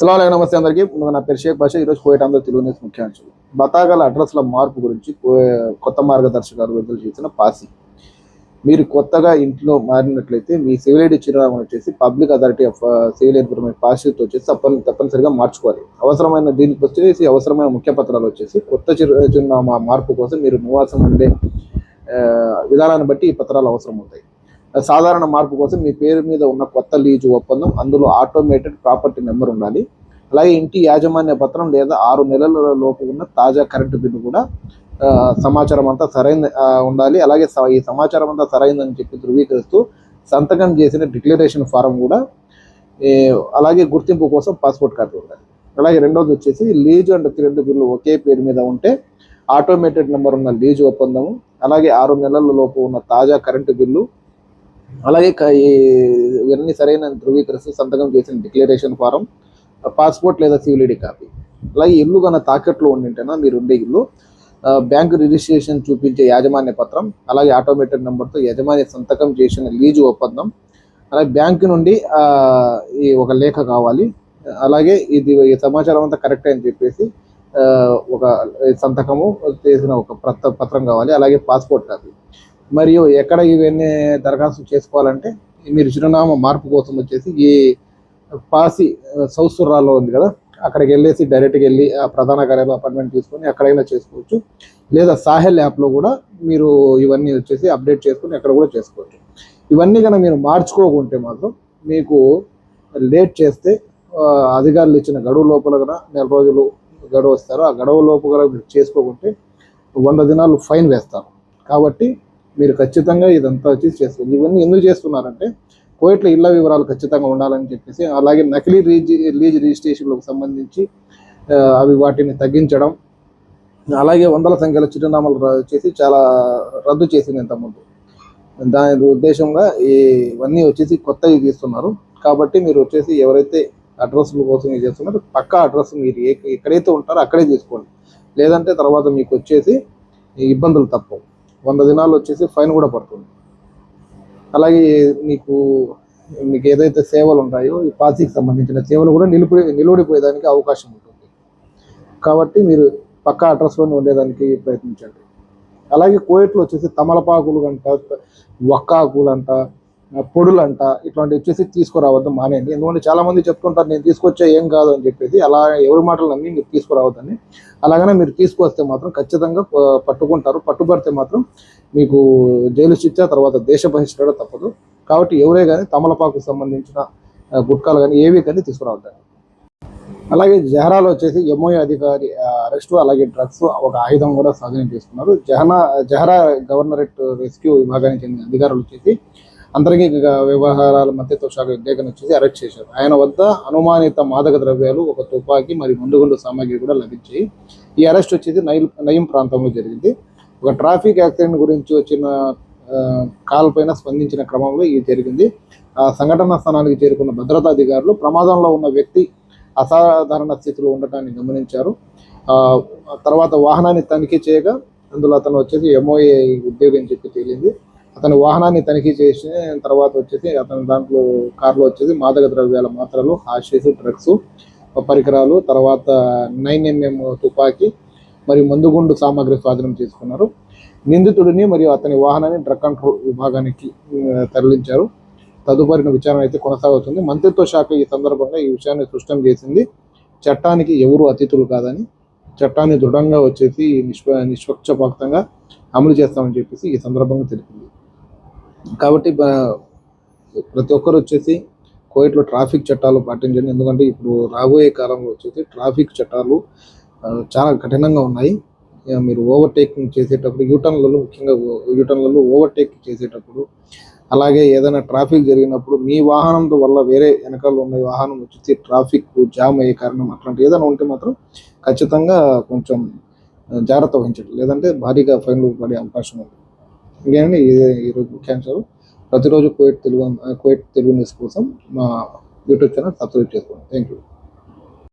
సలాం నమస్తే అందరికీ. ముందుగా నా పేరు షేక్ భాష ఈరోజు కోయట అందరూ తెలుగు న్యూస్ ముఖ్యాంశాలు బతాగల అడ్రస్ల మార్పు గురించి కో- కొత్త మార్గదర్శకాలు విడుదల చేసిన పాసి. మీరు కొత్తగా ఇంట్లో మారినట్లయితే మీ సివిల్ ఐడి చిరునామాను వచ్చేసి public authority of civil information పాసితో వచ్చేసి తప్పని తప్పనిసరిగా మార్చుకోవాలి. అవసరమైన దీనికి వచ్చేసి అవసరమైన ముఖ్య పత్రాలు వచ్చేసి కొత్త చిరు చిరునామా మార్పు కోసం మీరు నివాసం ఉండే uh, విధానాన్ని బట్టి ఈ పత్రాలు అవసరం అవుతాయి సాధారణ మార్పు కోసం మీ పేరు మీద ఉన్న కొత్త లీజు ఒప్పందం అందులో ఆటోమేటెడ్ ప్రాపర్టీ నెంబర్ ఉండాలి. అలాగే ఇంటి యాజమాన్య పత్రం లేదా ఆరు నెలల లోపు ఉన్న తాజా కరెంటు బిల్లు కూడా సమాచారం అంతా సరైన ఉండాలి. అలాగే స- ఈ సమాచారం అంతా సరైందని చెప్పి ధృవీకరిస్తూ సంతకం చేసిన డిక్లరేషన్ ఫారం కూడా అలాగే గుర్తింపు కోసం పాస్పోర్ట్ కార్డు ఉండాలి. అలాగే రెండోది వచ్చేసి లీజు అండ్ కరెంటు బిల్లు ఒకే పేరు మీద ఉంటే ఆటోమేటెడ్ నెంబర్ ఉన్న లీజు ఒప్పందము అలాగే ఆరు నెలల లోపు ఉన్న తాజా కరెంటు బిల్లు అలాగే ఇవన్నీ సరైన ధృవీకరిస్తూ సంతకం చేసిన డిక్లరేషన్ ఫారం పాస్పోర్ట్ లేదా సివిల్ ఐడి కాపీ. అలాగే ఇల్లు కన్నా తాకట్లో ఉండింటేనా మీరు ఉండే ఇల్లు బ్యాంకు రిజిస్ట్రేషన్ చూపించే యాజమాన్య పత్రం అలాగే ఆటోమేటెడ్ నెంబర్తో యజమాని సంతకం చేసిన లీజు ఒప్పందం అలాగే బ్యాంకు నుండి ఈ ఒక లేఖ కావాలి. అలాగే ఇది ఈ సమాచారం అంతా కరెక్ట్ అని చెప్పేసి ఒక సంతకము చేసిన ఒక పత్ర పత్రం కావాలి. అలాగే పాస్పోర్ట్ కాపీ. మరియు ఎక్కడ ఇవన్నీ దరఖాస్తు చేసుకోవాలంటే మీరు చిరునామా మార్పు కోసం వచ్చేసి ఈ పాసి సౌసుర్రాలో ఉంది కదా అక్కడికి వెళ్ళేసి డైరెక్ట్గా వెళ్ళి ఆ ప్రధాన కార్యాలయం అపాయింట్మెంట్ తీసుకొని ఎక్కడైనా చేసుకోవచ్చు. లేదా సాహెల్ యాప్లో కూడా మీరు ఇవన్నీ వచ్చేసి అప్డేట్ చేసుకొని ఎక్కడ కూడా చేసుకోవచ్చు. ఇవన్నీ కనుక మీరు మార్చుకోకుంటే మాత్రం మీకు లేట్ చేస్తే అధికారులు ఇచ్చిన గడువు లోపల కనుక నెల రోజులు గడువు వస్తారు. ఆ గడువు లోపల కనుక మీరు చేసుకోకుంటే వంద దినాలు ఫైన్ వేస్తారు. కాబట్టి మీరు ఖచ్చితంగా ఇదంతా వచ్చి చేస్తుంది ఇవన్నీ ఎందుకు చేస్తున్నారంటే కోయిట్లో ఇళ్ళ వివరాలు ఖచ్చితంగా ఉండాలని చెప్పేసి అలాగే నకిలీ రీజ్ లీజ్ రిజిస్ట్రేషన్లకు సంబంధించి అవి వాటిని తగ్గించడం అలాగే వందల సంఖ్యలో చిరునామాలు చేసి చాలా రద్దు చేసింది ఇంతకుముందు. దాని ఉద్దేశంగా ఈ ఇవన్నీ వచ్చేసి కొత్తవి తీస్తున్నారు కాబట్టి మీరు వచ్చేసి ఎవరైతే అడ్రస్ల కోసం ఇది చేస్తున్నారో పక్కా అడ్రస్ మీరు ఏ ఎక్కడైతే ఉంటారో అక్కడే తీసుకోండి. లేదంటే తర్వాత మీకు వచ్చేసి ఇబ్బందులు తప్పవు. వంద దినాలు వచ్చేసి ఫైన్ కూడా పడుతుంది. అలాగే మీకు మీకు ఏదైతే సేవలు ఉంటాయో ఈ పాసికి సంబంధించిన సేవలు కూడా నిలిపి నిలబడిపోయేదానికి అవకాశం ఉంటుంది. కాబట్టి మీరు పక్కా అడ్రస్లోనే ఉండేదానికి ప్రయత్నించండి. అలాగే కోయట్లో వచ్చేసి తమలపాకులు అంట వక్కాకులు అంట పొడులంట ఇట్లాంటివి వచ్చేసి తీసుకురావద్దు మానేయండి. ఎందుకంటే చాలా మంది చెప్తుంటారు నేను తీసుకొచ్చా ఏం కాదు అని చెప్పేసి. అలా ఎవరి మాటలు నమ్మి మీరు తీసుకురావద్దని అలాగనే మీరు తీసుకొస్తే మాత్రం ఖచ్చితంగా పట్టుకుంటారు. పట్టుబడితే మాత్రం మీకు జైలు శిక్ష తర్వాత దేశ బహిష్కరణ తప్పదు. కాబట్టి ఎవరే కానీ తమలపాకు సంబంధించిన గుట్కాలు కానీ ఏవి కానీ తీసుకురావద్దండి. అలాగే జహరాలో వచ్చేసి ఎంఓఏ అధికారి అరెస్టు అలాగే డ్రగ్స్ ఒక ఆయుధం కూడా స్వాధీనం చేసుకున్నారు. జహనా జహరా గవర్నరేట్ రెస్క్యూ విభాగానికి చెందిన అధికారులు వచ్చేసి అంతర్గత వ్యవహారాల మంత్రిత్వ శాఖ ఉద్యోగాన్ని వచ్చేసి అరెస్ట్ చేశారు. ఆయన వద్ద అనుమానిత మాదక ద్రవ్యాలు ఒక తుపాకీ మరి ముందుగుండు సామాగ్రి కూడా లభించాయి. ఈ అరెస్ట్ వచ్చేసి నైల్ నయం ప్రాంతంలో జరిగింది. ఒక ట్రాఫిక్ యాక్సిడెంట్ గురించి వచ్చిన కాల్ పైన స్పందించిన క్రమంలో ఇది జరిగింది. ఆ సంఘటన స్థానానికి చేరుకున్న భద్రతా అధికారులు ప్రమాదంలో ఉన్న వ్యక్తి అసాధారణ స్థితిలో ఉండటాన్ని గమనించారు. తర్వాత వాహనాన్ని తనిఖీ చేయగా అందులో అతను వచ్చేసి ఎంఓఏ ఉద్యోగం అని చెప్పి తేలింది. అతని వాహనాన్ని తనిఖీ చేసిన తర్వాత వచ్చేసి అతని దాంట్లో కార్లో వచ్చేసి మాదక ద్రవ్యాల మాత్రలు హాషీస్ డ్రగ్స్ పరికరాలు తర్వాత నైన్ ఎంఎం తుపాకీ మరియు మందుగుండు సామాగ్రి స్వాధీనం చేసుకున్నారు. నిందితుడిని మరియు అతని వాహనాన్ని డ్రగ్ కంట్రోల్ విభాగానికి తరలించారు. తదుపరి విచారణ అయితే కొనసాగుతుంది. మంత్రిత్వ శాఖ ఈ సందర్భంగా ఈ విషయాన్ని స్పష్టం చేసింది. చట్టానికి ఎవరు అతిథులు కాదని చట్టాన్ని దృఢంగా వచ్చేసి నిష్ప నిష్పక్షపాతంగా అమలు చేస్తామని చెప్పేసి ఈ సందర్భంగా తెలిపింది. కాబట్టి ప్రతి ఒక్కరు వచ్చేసి కోయిట్లో ట్రాఫిక్ చట్టాలు పాటించండి. ఎందుకంటే ఇప్పుడు రాబోయే కాలంలో వచ్చేసి ట్రాఫిక్ చట్టాలు చాలా కఠినంగా ఉన్నాయి. ఇక మీరు ఓవర్టేకింగ్ చేసేటప్పుడు యూటర్న్లలో ముఖ్యంగా యూటర్న్లలో ఓవర్టేకింగ్ చేసేటప్పుడు అలాగే ఏదైనా ట్రాఫిక్ జరిగినప్పుడు మీ వాహనం వల్ల వేరే వెనకాల ఉన్న వాహనం వచ్చేసి ట్రాఫిక్ జామ్ అయ్యే కారణం అట్లాంటి ఏదైనా ఉంటే మాత్రం ఖచ్చితంగా కొంచెం జాగ్రత్త వహించండి. లేదంటే భారీగా ఫైన్లు పడే అవకాశం ఉంది. ఇంకేంటి? ఇదే ఈరోజు ముఖ్యాంశాలు. ప్రతిరోజు covid Telugu covid Telugu news కోసం మా యూట్యూబ్ ఛానల్ సబ్స్క్రైబ్ చేసుకోండి. Thank you